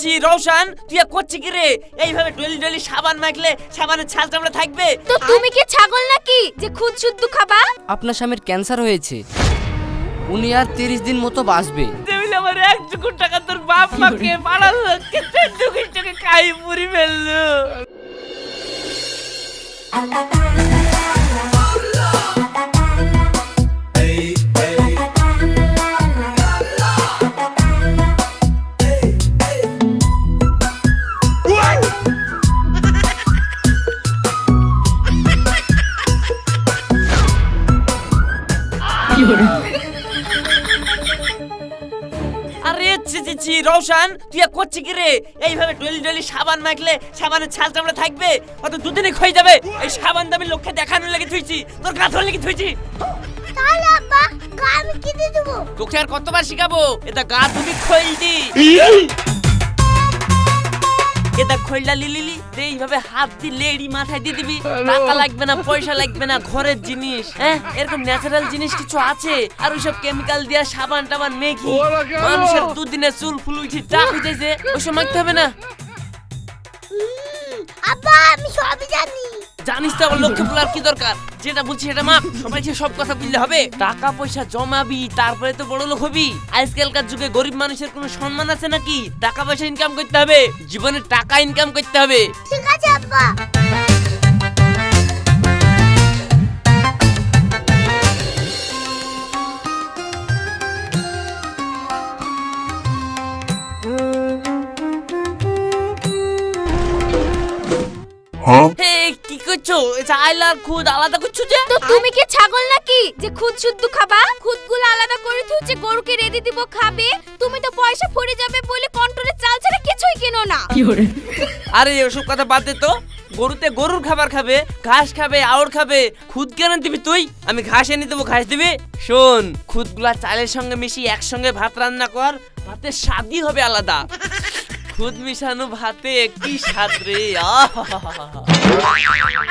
ছি রওশন তুই আর করছি কি রে? এইভাবে ডলি ডলি সাবান মাখলে সাবানের ছাল চামড়া থাকবে? তো তুমি কি ছাগল নাকি যে খুদ শুদ্ধ খাবা? আপনার স্বামীর ক্যান্সার হয়েছে। উনি আর তিরিশ দিন মতো বাঁচবে। দেবিলে আমার এক চুকুর টাকা তোর বাপ মাকে পাড়ালো কেটে চুকুর টাকা খাই পুরি ফেলল। আরে ছি ছি ছি রওশন তুই আর করছি কি রে? এইভাবে ডলি ডলি সাবান মাখলে সাবানের ছাল চামড়া থাকবে? অত দুদিনে ক্ষয়ে যাবে। এই সাবান দামি লোককে দেখানোর লাগি থুইছি। তোর গাথর লাগি থুইছি। তাহলে আব্বা গা আমি কিনে দেবো? তোকে আর কতবার শিখাবো? এটা গা তুমি খইলদি এটা লিলিলি এইভাবে হাত দিয়ে লেড়ি মাথায় দিয়ে দিবি। টাকা লাগবে না পয়সা লাগবে না ঘরের জিনিস হ্যাঁ? এরকম ন্যাচারাল জিনিস কিছু আছে? আর ওইসব কেমিক্যাল দিয়া সাবান টাবান মেখি মানুষের দুদিনে চুল ফুল উঠি টাক হয়ে যাইছে। ওইসব মাখতে হবে না। আব্বা আমি সবই জানি। জানিস তো আমার লক্ষ্যে বলার কি দরকার? যেটা বলছি সেটা মাপ। সবাইকে সব কথা বললে হবে। টাকা পয়সা জমাবি তারপরে তো বড় লোক হবি। আজকালকার যুগে গরিব মানুষের কোনো সম্মান আছে নাকি? টাকা পয়সা ইনকাম করতে হবে। জীবনে টাকা ইনকাম করতে হবে। ঠিক আছে আব্বা। হে কি করছ চাইল আর খুদ আলাদা করছ যে? তো তুমি কি ছাগল নাকি? যে খুদ শুদ্ধ খাবা? খুদগুলো আলাদা করে গরুকে রেডি দিব খাবে? তুমি তো পয়সা ফুরে যাবে বলে কন্ট্রোলে চাল ছাড়া কিছুই কেনো না। আরে ওসব কথা বাদ দে তো। গরুতে গরুর খাবার খাবে ঘাস খাবে আউড় খাবে। খুদ কেন দিবি তুই? আমি ঘাস এনে দেবো ঘাস দিবি? শোন খুদগুলা চালের সঙ্গে মিশিয়ে একসঙ্গে ভাত রান্না কর। ভাতের স্বাদই হবে আলাদা। খুদ মিশানো ভাতে কি স্বাদ রে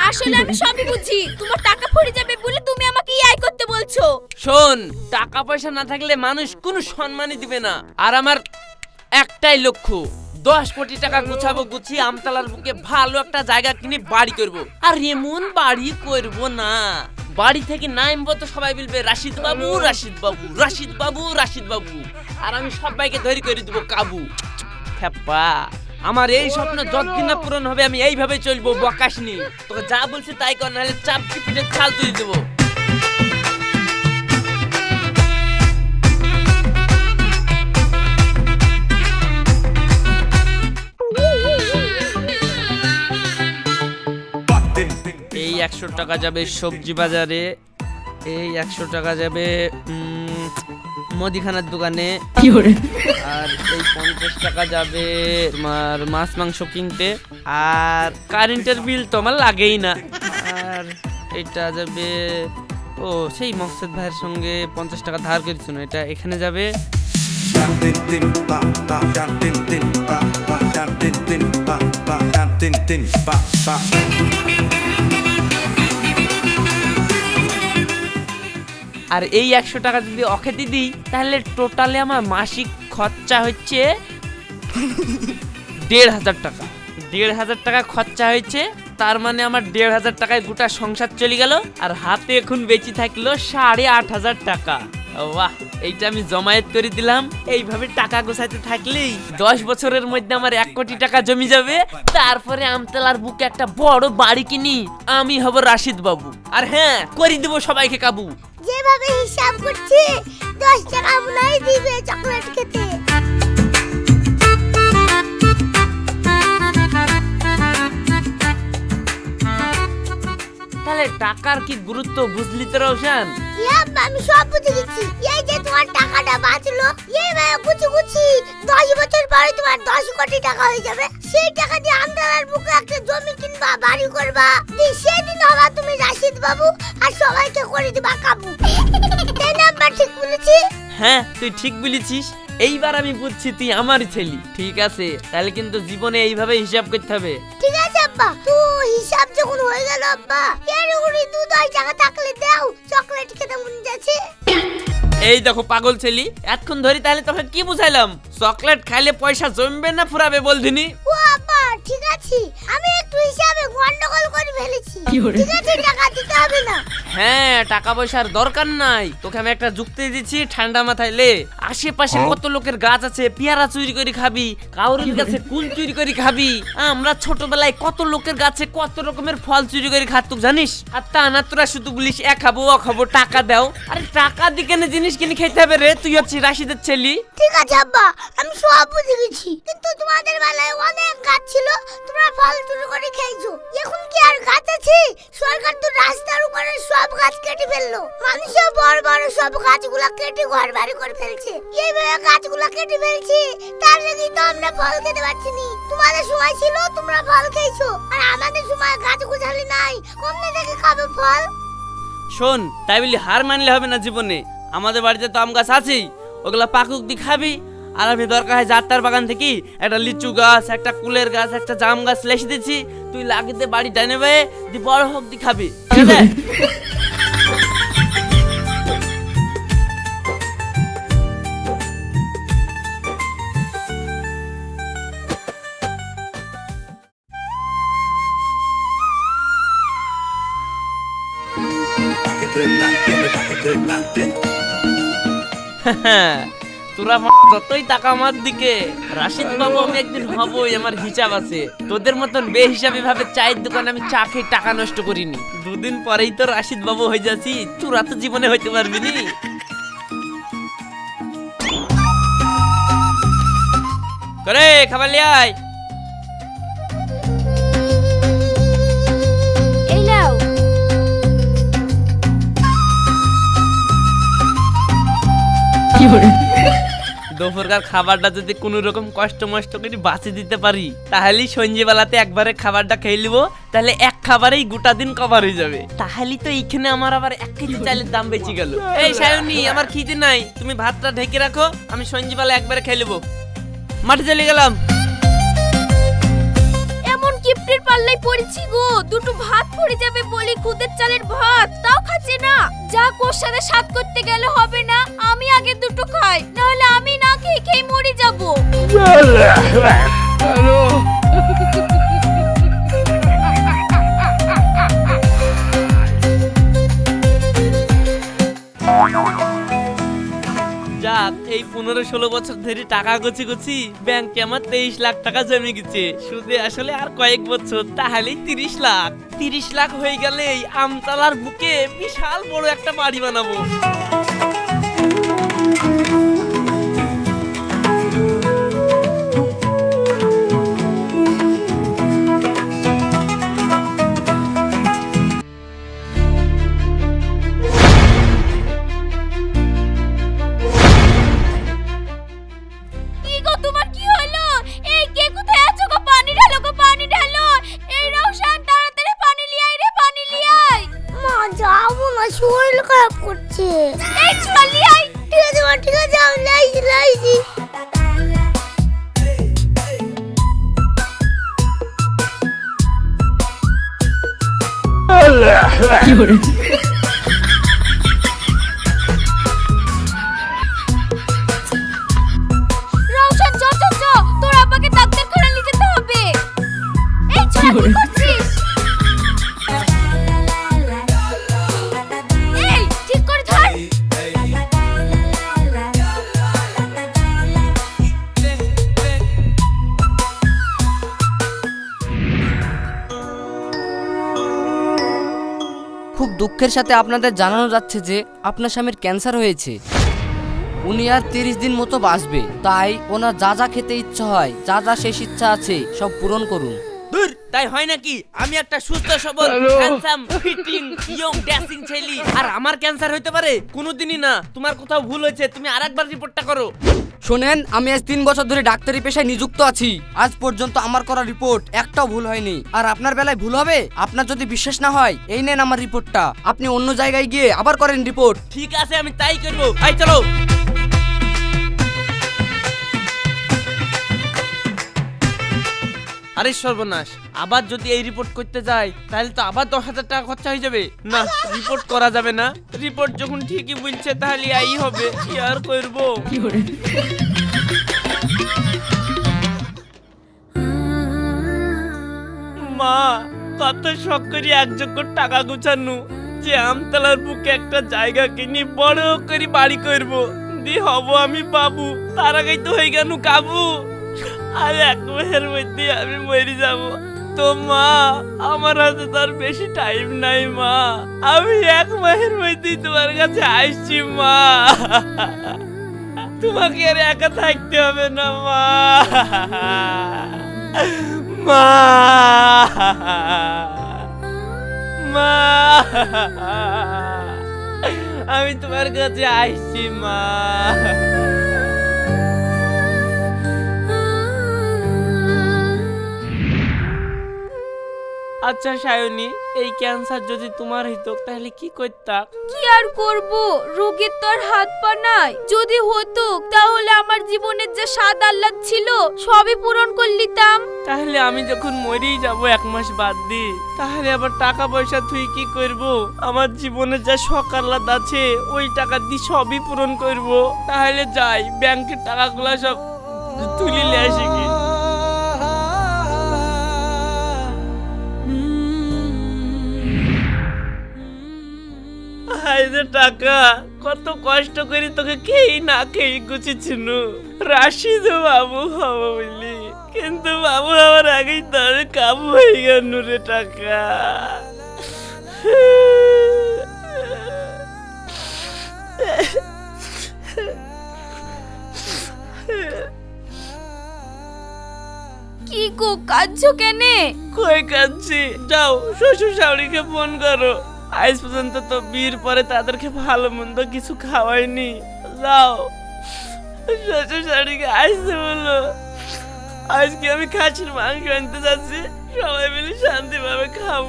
আসলে আমি সবই বুঝি তোমার টাকা যাবে বলে তুমি আমাকে ইয়াই করতে বলছো। শোন টাকা পয়সা না থাকলে মানুষ কোনো সম্মানই দিবে না। আর আমার একটাই লক্ষ্য দশ কোটি টাকা গুছাবো গুছিয়ে আমতলার বুকে ভালো একটা জায়গা কিনে বাড়ি করব। আর এমন বাড়ি করব না। বাড়ি থেকে নামবো তো সবাই বলবে রাশিদ বাবু রাশিদ বাবু রাশিদ বাবু রাশিদ বাবু। আর আমি সবাইকে ধরে করে দেবো কাবু। খেপা। আমার এই স্বপ্ন যতদিন না পূরণ হবে, আমি এইভাবে চলবো বকাশ নি তোকে যা বলছি তাই কর, নাহলে চাপ চিপিটে ছাল তুলে দেবো। এই একশো টাকা যাবে সবজি বাজারে, এই একশো টাকা যাবে মুদিখানার দোকানে আর এই পঞ্চাশ টাকা যাবে তোমার মাছ মাংস কিনতে আর কারেন্টের বিল তো আমার লাগেই না আর এটা যাবে ও সেই মকসেদ ভাইয়ের সঙ্গে পঞ্চাশ টাকা ধার করেছিল এটা এখানে যাবে tin tin আর এই একশো টাকা যদি অখেতে দিই, তাহলে টোটালে আমার মাসিক খরচা হচ্ছে দেড় হাজার টাকা। দেড় হাজার টাকা খরচা হয়েছে, তার মানে আমার দেড় হাজার টাকায় গোটা সংসার চলে গেল, আর হাতে এখন বেঁচে থাকল সাড়ে আট হাজার টাকা। বাহ, এইটা আমি জমায়েত করে দিলাম। এইভাবে টাকা গোছাইতে থাকলেই দশ বছরের মধ্যে আমার এক কোটি টাকা জমি যাবে। তারপরে আমতলার বুকে একটা বড় বাড়ি কিনি, আমি হব রাশিদ বাবু আর হ্যাঁ করে দেবো সবাইকে কাবু। যেভাবে হিসাব করছি, দশ টাকা মনে দিবে চকলেট খেতে। তাহলে টাকার কি গুরুত্ব বুঝলি তো রোশন আমি সব বুঝে গেছি। এই যে তোমার টাকাটা বাঁচলো এইভাবে গুছি গুছি দশ বছর পরে তোমার দশ কোটি টাকা হয়ে যাবে। সেই টাকা দিয়ে আমদালার বুকে একটা জমি কিনবা বাড়ি করবা। সেদিন হবা তুমি রাশিদ বাবু আর সবাইকে করে দিবা কাবু। এই নাম্বার ঠিক বলেছি? হ্যাঁ তুই ঠিক বলেছিস। এইবার আমি বুঝছি তুই আমারই ছেলি। ঠিক আছে তাহলে কিন্তু জীবনে এইভাবে হিসাব করতে হবে। ঠিক আছে আব্বা। তো হিসাব যখন হয়ে গেল আব্বা। এর উপরে দু দশ টাকা থাকলে দাও। চকলেট খেতে মন যাচ্ছে। এই দেখো পাগল ছেলি এতক্ষণ ধরে তাহলে তোকে কি বুঝাইলাম? চকলেট খাইলে পয়সা জমবে না ফুরাবে বলদিনি? ও আপা ঠিক আছে। আমি একটু হিসাবে গন্ডগোল করে ফেলেছি। ঠিক আছে টাকা দিতে হবে না। হ্যাঁ টাকা পয়সার দরকার নাই। তোকে আমি একটা যুক্তি দিচ্ছি ঠান্ডা মাথায় লে। আশেপাশে কত লোকের গাছ আছে পেয়ারা চুরি করে খাবি কাউরের কাছে কুল চুরি করে খাবি। আমরা ছোটবেলায় কত লোকের গাছে কত রকমের ফল চুরি করে খাতুক জানিস? আর তা না তোরা শুধু বলিস এ খাব ও খাব টাকা দাও। আরে টাকা দিকে কেন জিনিস কিনে খেতে হবে রে তুই হচ্ছিস রাশিদের ছেলি। ঠিক আছে আব্বা আমি সব বুঝে গেছি। কিন্তু তোমাদের বেলায় অনেক গাছ ছিল তোমরা ফল চুরি করে খেয়েছো। এখন কি আর গাছ আছে? সরকার তো রাস্তার উপরে সব গাছ কেটে ফেলল। মানুষও বড় বড় সব গাছগুলা কেটে ঘর বাড়ি করে ফেলছে। এইভাবে গাছগুলা কেটে ফেলছি তার লেগে তো আমরা ফল খেতে পারছি নি। তোমাদের সময় ছিল তোমরা ফল খেয়েছো। আর আমাদের সময় গাছ গোছালি নাই কমনে থেকে খাবে ফল। শোন তাই বলি হার মানলে হবে না জীবনে। আমাদের বাড়িতে তো আম গাছ আছেই। ওগুলা পাকুক দি খাবি। আর আমি দরকার হয় যাত্রার বাগান থেকে একটা লিচু গাছ একটা কুলের গাছ একটা জাম গাছ লেসে দিচ্ছি। তুই লাগিতে বাড়ি ডাইনে বেয়ে দি বড় হোক দি খাবি। তোরা মা- যতই টাকা আমার দিকে রাশিদ বাবু আমি একদিন হবই, আমার হিসাব আছে। তোদের মতন বেহিসাবি ভাবে চায়ের দোকানে আমি চা খেয়ে টাকা নষ্ট করিনি। দুদিন পরেই তো রাশিদ বাবু হয়ে যাচ্ছি, তোরা তো জীবনে হইতে পারবি নি। করে, খাবার লিয়ে দুপুরকার খাবারটা যদি কোনো রকম কষ্ট মষ্ট করে বাঁচিয়ে দিতে পারি তাহলে সঞ্জেবেলাতে একবারে খাবারটা খেয়ে নিবো তাহলে এক খাবারেই গোটা দিন কভার হয়ে যাবে। তাহলে তো এইখানে আমার আবার এক কেজি চালের দাম বেঁচে গেল। এই সায়নি আমার খিদে নাই তুমি ভাতটা ঢেকে রাখো আমি সঞ্জেবেলা একবারে খেয়ে নেব। মাঠে চলে গেলাম। কিপ্টের পাল্লাই পড়েছি গো। দুটো ভাত পড়ে যাবে বলি খুদের চালের ভাত। তাও খাচ্ছে না। যা কোর সাথে সাত করতে গেলে হবে না, আমি আগে দুটো খাই। নাহলে আমি না খেয়ে খেয়ে মরে যাব। যাক এই পনেরো ষোলো বছর ধরে টাকা গুছি গুছি ব্যাংকে আমার তেইশ লাখ টাকা জমে গেছে। সুদে আসলে আর কয়েক বছর, তাহলেই তিরিশ লাখ। তিরিশ লাখ হয়ে গেলেই আমতলার বুকে বিশাল বড় একটা বাড়ি বানাবো। লাইছি খুব দুঃখের সাথে আপনাদের জানানো যাচ্ছে যে আপনার স্বামীর ক্যান্সার হয়েছে। উনি আর তিরিশ দিন মতো বাঁচবে। তাই ওনার যা যা খেতে ইচ্ছা হয় যা যা শেষ ইচ্ছা আছে সব পূরণ করুন। দূর তাই হয় নাকি? আমি একটা সুস্থ সবল হ্যান্ডসাম ফিটিং ইয়ং ড্যাসিং ছেলে। আর আমার ক্যান্সার হইতে পারে? কোনোদিনই না। তোমার কোথাও ভুল হয়েছে। তুমি আরেকবার রিপোর্টটা করো। শোনেন, আমি আজ তিন বছর ধরে ডাক্তারি পেশায় নিযুক্ত আছি। আজ পর্যন্ত আমার করা রিপোর্ট একটাও ভুল হয়নি। আর আপনার বেলায় ভুল হবে? আপনার যদি বিশ্বাস না হয়, এই নেন আমার রিপোর্টটা আপনি অন্য জায়গায় গিয়ে আবার করেন রিপোর্ট ঠিক আছে, আমি তাই করব। চলো। আরে সর্বনাশ, আবার যদি এই রিপোর্ট করতে যাই, তাহলে তো আবার দশ হাজার টাকা খরচা হয়ে যাবে। না রিপোর্ট করা যাবে না। রিপোর্ট যখন ঠিকই বলছে, তাহলে এই হবে। কি আর করব? মা, কত শখ করি একযোগ্য টাকা গুছানো। যে আমতলার বুকে একটা জায়গা কিনি বড় করে বাড়ি করব। দি হব আমি বাবু। তার আগেই তো হয়ে গেল কাবু আর এক মাসের মধ্যে আমি মরে যাব। তো মা, আমার হাতে তার বেশি টাইম নাই মা। আমি এক মাসের মধ্যেই তোমার কাছে আসছি মা। তোমাকে আর একা থাকতে হবে না মা। মা। মা। আমি তোমার কাছে আসছি মা। আচ্ছা সায়নি এই ক্যান্সার যদি তোমার হইতো তাহলে কি করতাম কি আর করব? রোগের তো আর হাত পা নাই। যদি হতো তাহলে আমার জীবনের যে স্বাদ আহ্লাদ ছিল সবই পূরণ করে নিতাম তাহলে আমি যখন মরেই যাব এক মাস বাদ দি। তাহলে আবার টাকা পয়সা তুই কি করব? আমার জীবনে যা সকালাত আছে ওই টাকা দিয়ে সবই পূরণ করব। তাহলে যাই ব্যাংকের টাকাগুলো সব তুলিলে আসি কি যে টাকা কত কষ্ট করে তোকে খেয়ে না খেয়ে গুছিছিল রাশিদ বাবু হব বলি কিন্তু বাবু আমার আগেই তার কাবু হয়ে গেল রে টাকা। কি গো কাঁদছো কেনে? কই কাঁদছি? যাও শ্বশুর শাশুড়িকে ফোন করো। আজ পর্যন্ত তো বিয়ের পরে তাদেরকে ভালো মন্দ কিছু খাওয়াইনি যাও, শ্বশুর শাড়িকে আসতে বলো। আজকে আমি খাসির মাংস আনতে যাচ্ছি, সবাই মিলে শান্তিভাবে খাব।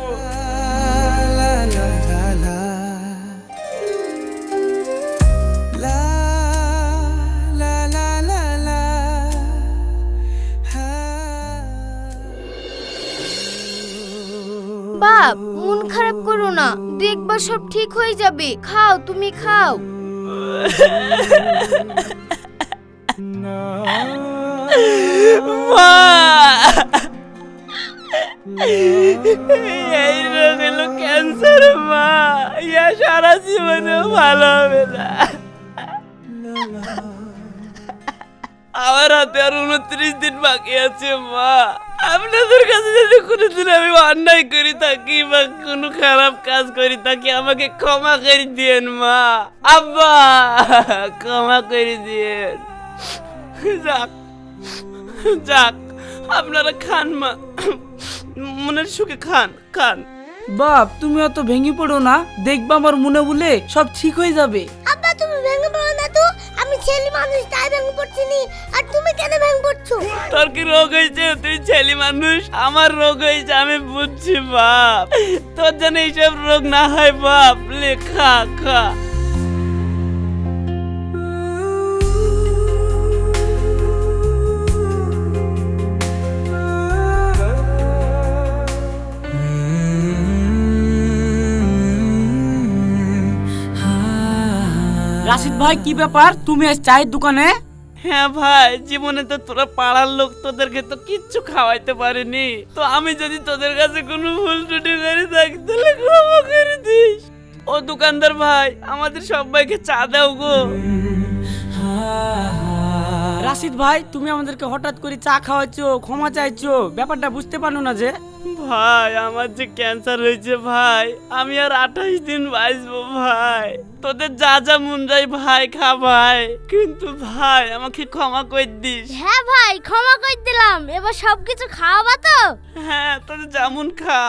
বাপ, মন খারাপ করো না। দেখবা সব ঠিক হয়ে যাবে। খাও, তুমি খাও। মা! এই রোগ হলো ক্যান্সার মা। ইয়া সারা জীবনেও ভালো হবে না। আমার হাতে আর উনত্রিশ দিন বাকি আছে, মা। আপনাদের কাছে যদি কোনোদিন আমি অন্যায় করি থাকি বা কোনো খারাপ কাজ করি থাকি আমাকে ক্ষমা করে দিয়েন, মা। আব্বা, ক্ষমা করে দিয়েন। যাক যাক, আপনারা খান, মা। মনের সুখে খান খান। বাপ, তুমি অত ভেঙে পড়ো না। দেখবা আমার মনে বলে সব ঠিক হয়ে যাবে। ছেলে মানুষ তাই আর তুমি কেন পড়ছো? তোর কি রোগ হয়েছে? তুই ছেলে মানুষ, আমার রোগ হয়েছে, আমি বুঝছি, বাপ। তোর যেন এইসব রোগ না হয়, বাপ। লেখা খা। রাশিদ ভাই কি ব্যাপার? তুমি আজ চায়ের দোকানে? হ্যাঁ ভাই জীবনে তো তোরা পাড়ার লোক তোদেরকে তো কিচ্ছু খাওয়াইতে পারেনি। তো আমি যদি তোদের কাছে কোনো ভুল টুটি করে থাকি তাহলে ক্ষমা করে দিস। ও দোকানদার ভাই আমাদের সবাইকে চা দাও গো। রাশিদ ভাই তুমি আমাদেরকে হঠাৎ করে চা খাওয়াচ্ছো ক্ষমা চাইছো ব্যাপারটা বুঝতে পারো না যে। ভাই আমার যে ক্যান্সার হয়েছে ভাই আমি আর আঠাশ দিন বাঁচবো ভাই। তোদের যা যা মন যায় ভাই খা ভাই। কিন্তু ভাই আমাকে ক্ষমা করে দিস। হ্যাঁ ভাই ক্ষমা করে দিলাম। এবার সবকিছু খাওয়াবা তো? হ্যাঁ তোদের যেমন খা।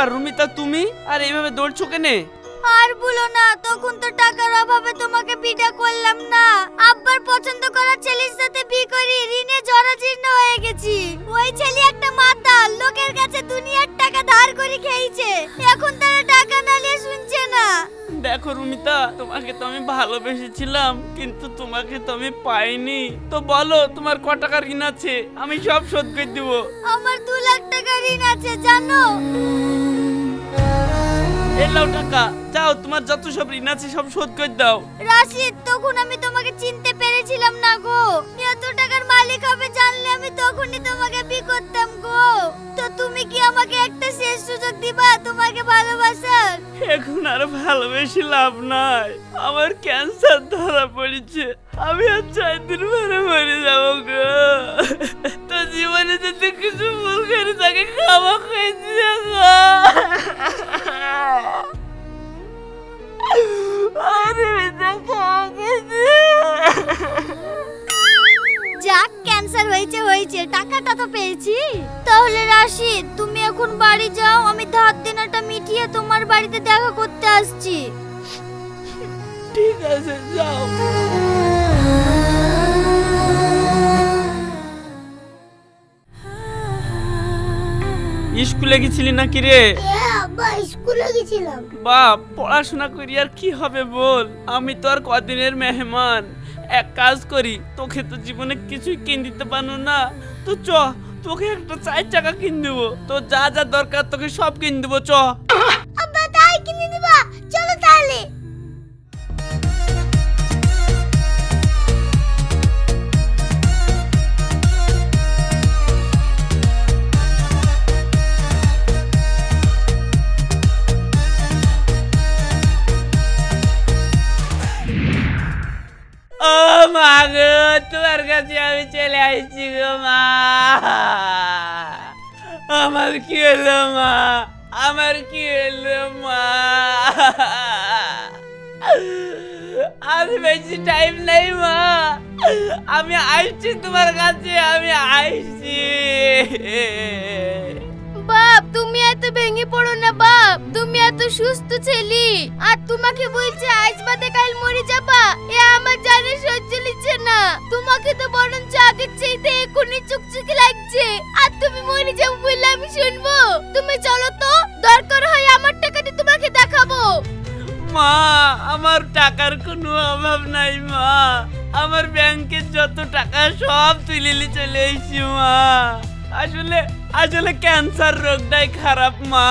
ব্যাপার রুমিতা তুমি? আর এইভাবে দৌড়ছো কেনে? আর বলো না তখন তো টাকার অভাবে তোমাকে বিটা করলাম না। আব্বার পছন্দ করা ছেলের সাথে বিয়ে করি ঋণে জরাজীর্ণ হয়ে গেছি। ওই ছেলে একটা মাতাল লোকের কাছে দুনিয়ার টাকা ধার করে খেয়েছে। এখন তারা টাকা না নিয়ে শুনছে না। দেখো রুমিতা তোমাকে তো আমি ভালোবেসেছিলাম কিন্তু তোমাকে তো আমি পাইনি। তো বলো তোমার ক টাকা ঋণ আছে? আমি সব শোধ করে দিব। আমার দু লাখ টাকা ঋণ আছে জানো? এলাও টাকা। যাও তোমার যত সব ঋণ আছে সব শোধ করে দাও। রাশিদ তখন আমি তোমাকে চিনতে পেরেছিলাম না গো। এত টাকার মালিক হবে জানলে আমি তখনই তোমাকে বি করতাম গো। তো তুমি কি আমাকে একটা শেষ সুযোগ দিবা তোমাকে ভালোবাসার? এখন আর ভালোবেসে লাভ নাই। আমার ক্যান্সার ধরা পড়েছে। আমি আর চার দিন পরে মরে যাব গো। তো জীবনে যদি কিছু ভুল করে তাকে খাওয়া বাড়িতে দেখা করতে আসছি। ঠিক আছে যাও। স্কুলে গেছিলি নাকি রে? আব্বা স্কুলে গেছিলাম। বাপ পড়াশোনা করি আর কি হবে বল? আমি তো আর কদিনের মেহমান। এক কাজ করি তোকে তো জীবনে কিছুই কিন দিতে পারো না। তো চ তোকে একটা চার টাকা কিন দেবো। তো যা যা দরকার তোকে সব কিন দেবো চ। কাছে আমি চলে আসছি গো মা। আমার কি হলো মা? আমার কি হলো মা? আর বেশি টাইম নাই মা। আমি আসছি তোমার কাছে, আমি আসছি। বাপ, তুমি এত ভেঙে পড়ো না বাপ। তুমি এত সুস্থ ছেলে। আর তোমাকে বলছে, আজ বাদে কাল মরে যাবা। এ আমার জানে সহ্য লিচ্ছে না। তোমাকে তো বরঞ্চ আগের চাইতে এখনই চুকচুকি লাগছে। আর তুমি মরে যাব বললে আমি শুনব। তুমি চলো তো, দরকার হয় আমার টাকাটি তোমাকে দেখাবো। মা, আমার টাকার কোনো অভাব নাই মা। আমার ব্যাংকের যত টাকা সব তুলে চলে এসেছি মা। আসলে আসলে ক্যান্সার রোগটাই খারাপ মা।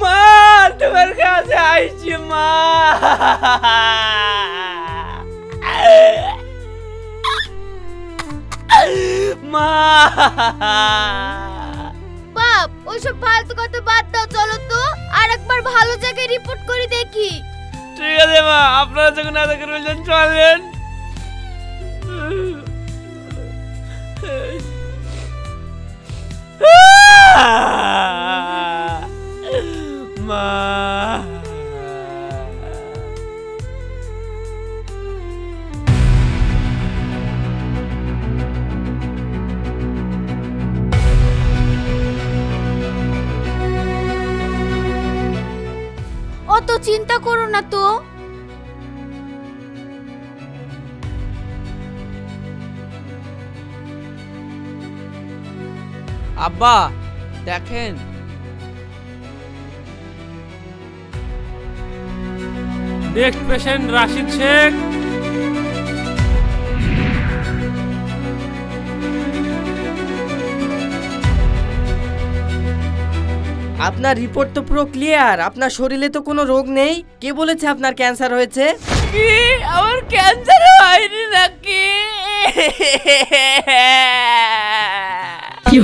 মা তোমার কাছে আইছি মা। মা। বাপ ওসব ফালতু কথা বাদ দাও চলো তো। আর একবার ভালো জায়গায় রিপোর্ট করে দেখি। ঠিক আছে মা। আপনারা যখন এত করে বলছেন চলেন। মা অত চিন্তা করো না তো। আব্বা দেখেন। নেক্সট পেশেন্ট রাশিদ শেখ আপনার রিপোর্ট তো পুরো ক্লিয়ার আপনার শরীরে তো কোনো রোগ নেই। কে বলেছে আপনার ক্যান্সার হয়েছে? কি? আমার ক্যান্সার হয়নি নাকি? কি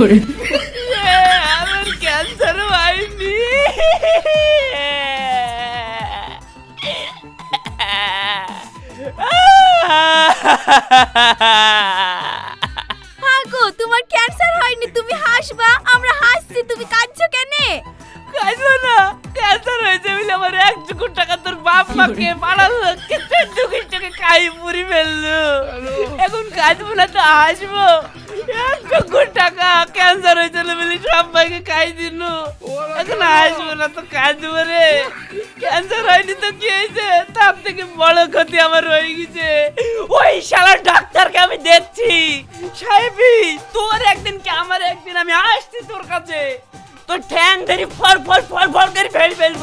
হাগো তোমার ক্যান্সার হয়নি তুমি হাসবা আমরা হাসছি তুমি কাঁদছো কেনে? কাজবো না ক্যান্সার হয়েছে বলে আমার এক চুকুর টাকা তোর বাপ মাকে পাড়ার লোককে চোদ্দ টাকা খাই পুরি ফেলল। এখন কাজবো না তো হাসবো। টাকা ক্যান্সার হয়েছিল বলে সব ভাইকে খাই দিল। এখন আসব না তো কাজ দেবো রে। ক্যান্সার হয়নি তো কি হয়েছে? তার থেকে বড় ক্ষতি আমার হয়ে গেছে। ওই শালা ডাক্তারকে আমি দেখছি। সাহেবি তোর একদিন কি আমার একদিন? আমি আসছি তোর কাছে। তোর ঠ্যাং ধরি ফর ফর ফর ফর করে ফেল ফেলব।